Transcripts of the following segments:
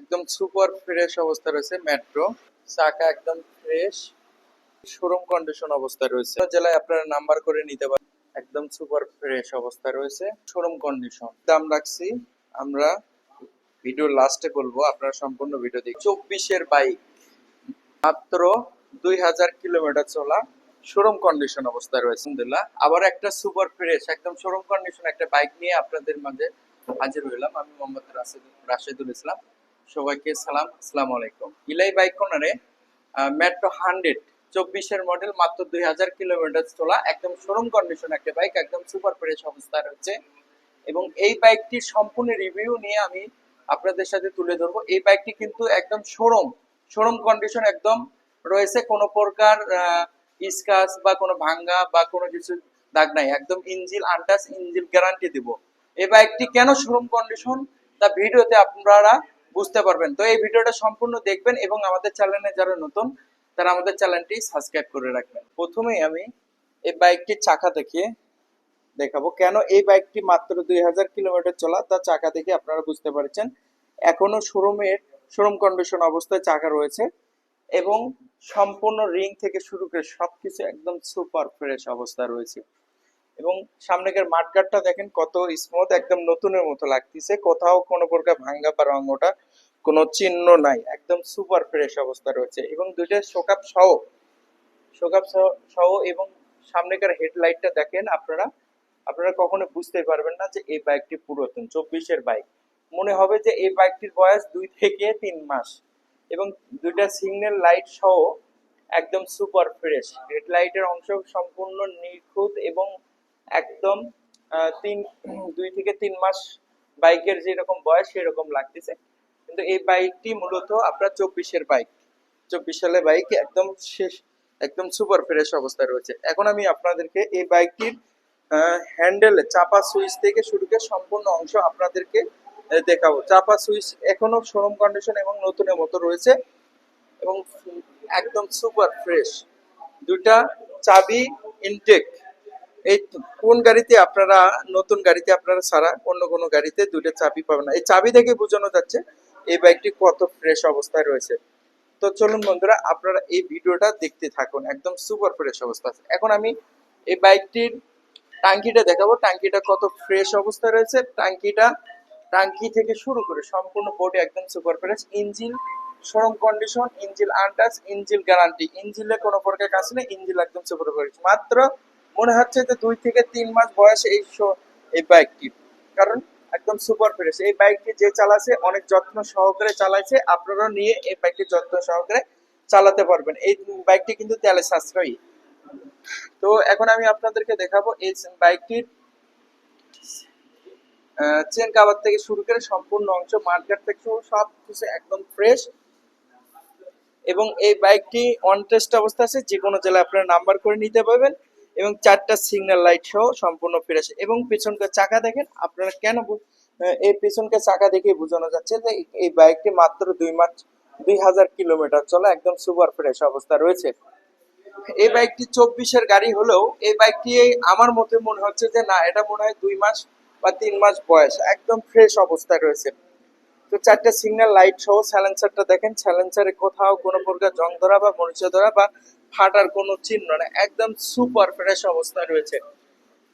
একদম super fresh অবস্থা রয়েছে মেট্রো চাকা একদম ফ্রেশ শোরুম কন্ডিশন অবস্থা রয়েছে। জেলায় আপনারা নাম্বার করে নিতে পারেন। একদম সুপার ফ্রেশ অবস্থা রয়েছে। শোরুম কন্ডিশন দাম রাখছি। আমরা ভিডিও লাস্টে বলব। আপনারা সম্পূর্ণ ভিডিও দেখি চব্বিশের বাইক মাত্র দুই হাজার কিলোমিটার চলা শোরুম কন্ডিশন অবস্থায় রয়েছে। আলহামদুলিল্লাহ। আবার একটা সুপার ফ্রেশ একদম শোরুম কন্ডিশন একটা বাইক নিয়ে আপনাদের মাঝে হাজির হইলাম। আমি মোহাম্মদ রাশেদ রাশেদুল ইসলাম। সবাইকে সালাম, আসসালামু আলাইকুম। ইলাই বাইক কর্নারে মেট্রো হান্ড্রেড চব্বিশের মডেল মাত্র দুই হাজার কিলোমিটার চলা, একদম শোরুম কন্ডিশন একটা বাইক একদম সুপার ফ্রেশ অবস্থায় রয়েছে। এবং এই বাইকটির সম্পূর্ণ রিভিউ নিয়ে আমি আপনাদের সাথে তুলে ধরবো। এই বাইকটি কিন্তু একদম শোরুম শোরুম কন্ডিশন একদম রয়েছে। কোনো প্রকার স্কাচ বা কোনো ভাঙ্গা বা কোনো কিছু দাগ নাই। একদম ইঞ্জিল আনটাস ইঞ্জিল গ্যারান্টি দিব। এই বাইকটি কেন শোরুম কন্ডিশন তা ভিডিওতে আপনারা বুঝতে পারবেন। তো এই ভিডিওটা সম্পূর্ণ দেখবেন এবং আমাদের চ্যানেলে যারা নতুন, তারা আমাদের চ্যানেলটি সাবস্ক্রাইব করে রাখবেন। প্রথমেই আমি এই বাইকটির চাকা দেখিয়ে দেখাবো। কেন এই বাইকটি মাত্র দুই হাজার কিলোমিটার চলা? তা চাকা দেখে আপনারা বুঝতে পারছেন। এখনও শোরুমের শোরুম কন্ডিশন অবস্থায় চাকা রয়েছে এবং সম্পূর্ণ রিং থেকে শুরু করে সবকিছু একদম সুপার ফ্রেশ অবস্থা রয়েছে। এবং সামনেকার মাঠগাটটা দেখেন কত স্মুথ একদম নতুনের মতো লাগতেছে। কোথাও কোনো প্রকার ভাঙ্গা বা রঙটা কোনো চিহ্ন নাই, একদম সুপার ফ্রেশ অবস্থা রয়েছে। এবং দুইটা শোকাপ সহ শোকাপ সহ- সহ এবং সামনেকার হেডলাইটটা দেখেন আপনারা আপনারা কখনো বুঝতে পারবেন না যে এই বাইকটি পুরাতন, চব্বিশের বাইক মনে হবে যে এই বাইকটির বয়স দুই থেকে তিন মাস। এবং দুইটা সিগন্যাল লাইট সহ একদম সুপার ফ্রেশ হেডলাইটের অংশ সম্পূর্ণ নিখুঁত এবং একদম তিন, দুই থেকে তিন মাস বাইকের যেরকম বয়স সেরকম লাগতেছে। কিন্তু এই বাইকটি মূলত আপনার চব্বিশের বাইক। চব্বিশ সালের বাইক একদম শেষ, একদম সুপার ফ্রেশ অবস্থায় রয়েছে। এখন আমি আপনাদেরকে এই বাইকটির হ্যান্ডেল চাপা সুইচ থেকে শুরু করে সম্পূর্ণ অংশ আপনাদেরকে দেখাবো। চাপা সুইচ এখনও শোরুম কন্ডিশন এবং নতুনের মতো রয়েছে এবং একদম সুপার ফ্রেশ দুটা চাবি ইনটেক এই কোন গাড়িতে আপনারা, নতুন গাড়িতে আপনারা ছাড়া অন্য কোনো গাড়িতে দুটো চাবি পাবেন না। এই চাবি দেখে বোঝানো যাচ্ছে এই বাইকটি কত ফ্রেশ অবস্থায় রয়েছে। তো চলুন বন্ধুরা, আপনারা এই ভিডিওটা দেখতে থাকুন। একদম সুপার ফ্রেশ অবস্থা আছে। এখন আমি এই বাইকটির টাঙ্কিটা দেখাবো। টাঙ্কিটা কত ফ্রেশ অবস্থায় রয়েছে। টাঙ্কিটা, টাঙ্কি থেকে শুরু করে সম্পূর্ণ বডি একদম super fresh engine showroom condition engine untouched engine guarantee ইঞ্জিলে কোনো প্রকার কাজ নেই ইঞ্জিল একদম সুপার ফ্রেশ মাত্র মনে হচ্ছে যে দুই থেকে তিন মাস বয়সে এই এই বাইকটি কারণ একদম সুপার ফ্রেশ এই বাইকটি যে চালাছে অনেক যত্ন সহকারে চালাইছে আপনারাও নিয়ে এই বাইকটি যত্ন সহকারে চালাতে পারবেন। এই বাইকটি কিন্তু তেলে সাশ্রয়ী। তো এখন আমি আপনাদেরকে দেখাবো এই বাইকটির চেন কাভার থেকে শুরু করে সম্পূর্ণ অংশ মার্কেট থেকে সব কিছু একদম ফ্রেশ এবং এই বাইকটি অন টেস্ট অবস্থা আছে। যে কোনো জেলায় আপনারা নাম্বার করে নিতে পারবেন। এবং চারটা সিগন্যাল লাইট সহ সম্পূর্ণ ফ্রেশ এবং পেছনকার চাকা দেখেন, আপনারা কেন এই পেছনকার চাকা দেখে বোঝানো যাচ্ছে যে এই বাইকটি মাত্র দুই মাস, দুই হাজার কিলোমিটার চলা, একদম সুপার ফ্রেশ অবস্থা রয়েছে। এই বাইকটি চব্বিশের গাড়ি হলেও, এই বাইকটি আমার মতে মনে হচ্ছে যে না, এটা মনে হয় দুই মাস বা তিন মাস বয়স, একদম ফ্রেশ অবস্থায় রয়েছে। তো চারটে সিগন্যাল লাইট সহ স্যালেন্সারটা দেখেন। স্যালেন্সারে কোথাও কোনো প্রকার জং ধরা বা মরিচা ধরা বা ফাটার কোনো চিহ্ন না, একদম সুপার ফ্রেশ অবস্থায় রয়েছে।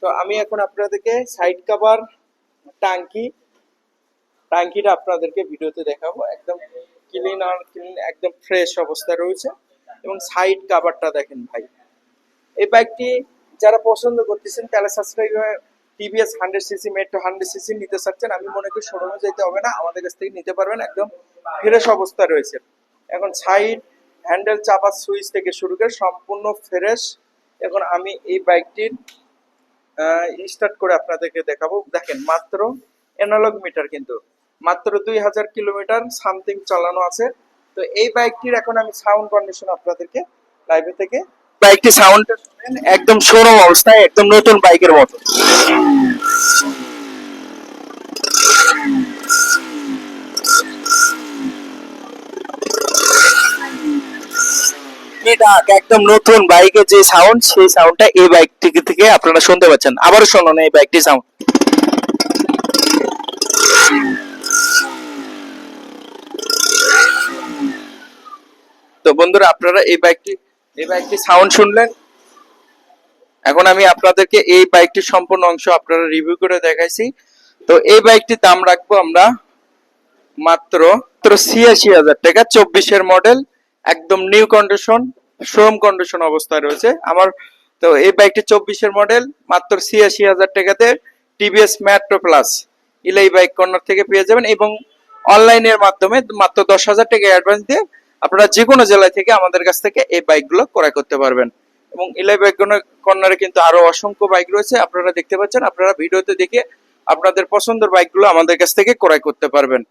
তো আমি এখন আপনাদেরকে সাইড কাভার টাঙ্কি, টাঙ্কিটা আপনাদেরকে ভিডিওতে দেখাবো। একদম ক্লিন আর ক্লিন একদম ফ্রেশ অবস্থায় রয়েছে। এবং সাইড কাভারটা দেখেন ভাই। এই বাইকটি যারা পছন্দ করতেছেন তাহলে subscribe TVS hundred CC Metro hundred CC নিতে চাচ্ছেন, আমি মনে করি শোরুমে যেতে হবে না, আমাদের কাছ থেকে নিতে পারবেন, একদম ফ্রেশ অবস্থা রয়েছে। এখন সাইড হ্যান্ডেল চাপা সুইচ থেকে শুরু করে সম্পূর্ণ ফ্রেশ। এখন আমি এই বাইকটির স্টার্ট করে আপনাদেরকে দেখাবো। দেখেন, মাত্র অ্যানালগ মিটার কিন্তু, মাত্র দুই হাজার কিলোমিটার সামথিং চালানো আছে। তো এই বাইকটির এখন আমি সাউন্ড কন্ডিশন আপনাদেরকে লাইভে থেকে বাইকটি সাউন্ডটা শুনেন, একদম শোরুম অবস্থায়, একদম নতুন বাইকের মতো। একদম নতুন বাইকের যে সাউন্ড সেই সাউন্ডটা এই বাইক থেকে থেকে আপনারা শুনতে পাচ্ছেন। আবারও শুনুন এই বাইকটি সাউন্ড তো বন্ধুরা, আপনারা এই বাইকটি এই বাইকটি সাউন্ড শুনলেন? এখন আমি আপনাদেরকে এই বাইকটির সম্পূর্ণ অংশ আপনারা রিভিউ করে দেখাইছি। তো এই বাইকটির দাম রাখব আমরা মাত্র ছিয়াশি হাজার টাকা, চব্বিশের মডেল একদম নিউ কন্ডিশন শোরুম কন্ডিশন অবস্থায় রয়েছে। আমার, তো এই বাইকটি চব্বিশের মডেল মাত্র ছিয়াশি হাজার টাকাতে টিভিএস মেট্রো প্লাস ইলাই বাইক কর্নার থেকে পেয়ে যাবেন এবং অনলাইনের মাধ্যমে মাত্র দশ হাজার টাকা অ্যাডভান্স দিয়ে আপনারা যে কোনো জেলায় থেকে আমাদের কাছ থেকে এই বাইকগুলো ক্রয় করতে পারবেন। এবং ইলাই বাইক কর্নারে কিন্তু আরও অসংখ্য বাইক রয়েছে, আপনারা দেখতে পাচ্ছেন, আপনারা ভিডিওতে দেখে আপনাদের পছন্দের বাইকগুলো আমাদের কাছ থেকে ক্রয় করতে পারবেন।